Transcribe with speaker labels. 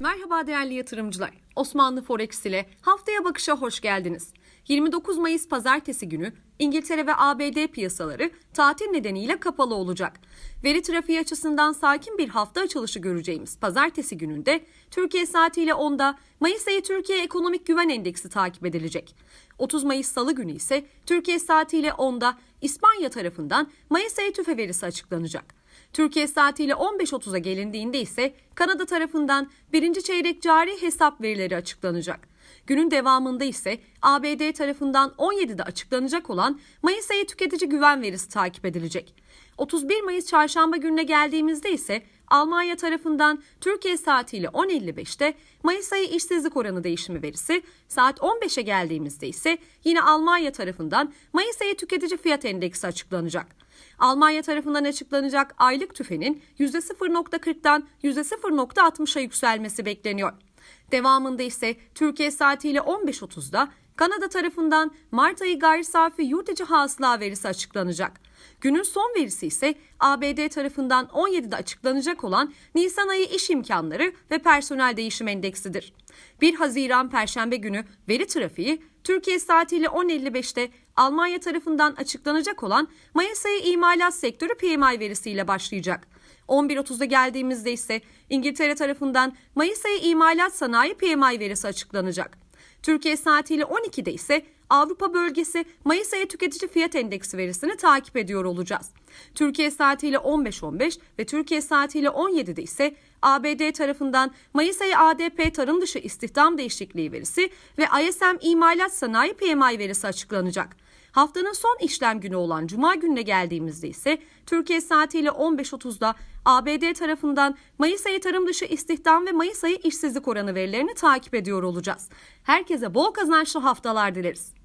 Speaker 1: Merhaba değerli yatırımcılar. Osmanlı Forex ile haftaya bakışa hoş geldiniz. 29 Mayıs pazartesi günü İngiltere ve ABD piyasaları tatil nedeniyle kapalı olacak. Veri trafiği açısından sakin bir hafta açılışı göreceğimiz pazartesi gününde Türkiye saatiyle 10'da Mayıs ayı Türkiye Ekonomik Güven Endeksi takip edilecek. 30 Mayıs Salı günü ise Türkiye saatiyle 10'da İspanya tarafından Mayıs ayı tüfe verisi açıklanacak. Türkiye saatiyle 15.30'a gelindiğinde ise Kanada tarafından birinci çeyrek cari hesap verileri açıklanacak. Günün devamında ise ABD tarafından 17'de açıklanacak olan Mayıs ayı tüketici güven verisi takip edilecek. 31 Mayıs çarşamba gününe geldiğimizde ise Almanya tarafından Türkiye saatiyle 10.55'te Mayıs ayı işsizlik oranı değişimi verisi, saat 15'e geldiğimizde ise yine Almanya tarafından Mayıs ayı tüketici fiyat endeksi açıklanacak. Almanya tarafından açıklanacak aylık tüfenin %0.40'dan %0.60'a yükselmesi bekleniyor. Devamında ise Türkiye saatiyle 15.30'da Kanada tarafından Mart ayı gayri safi yurt içi hasıla verisi açıklanacak. Günün son verisi ise ABD tarafından 17'de açıklanacak olan Nisan ayı iş imkanları ve personel değişim endeksidir. 1 Haziran Perşembe günü veri trafiği Türkiye saatiyle 10.55'te Almanya tarafından açıklanacak olan Mayıs ayı imalat sektörü PMI verisiyle başlayacak. 11.30'da geldiğimizde ise İngiltere tarafından Mayıs ayı imalat sanayi PMI verisi açıklanacak. Türkiye saatiyle 12'de ise Avrupa bölgesi Mayıs ayı tüketici fiyat endeksi verisini takip ediyor olacağız. Türkiye saatiyle 15.15 ve Türkiye saatiyle 17'de ise ABD tarafından Mayıs ayı ADP tarım dışı istihdam değişikliği verisi ve ISM imalat sanayi PMI verisi açıklanacak. Haftanın son işlem günü olan Cuma gününe geldiğimizde ise Türkiye saatiyle 15.30'da ABD tarafından Mayıs ayı tarım dışı istihdam ve Mayıs ayı işsizlik oranı verilerini takip ediyor olacağız. Herkese bol kazançlı haftalar dileriz.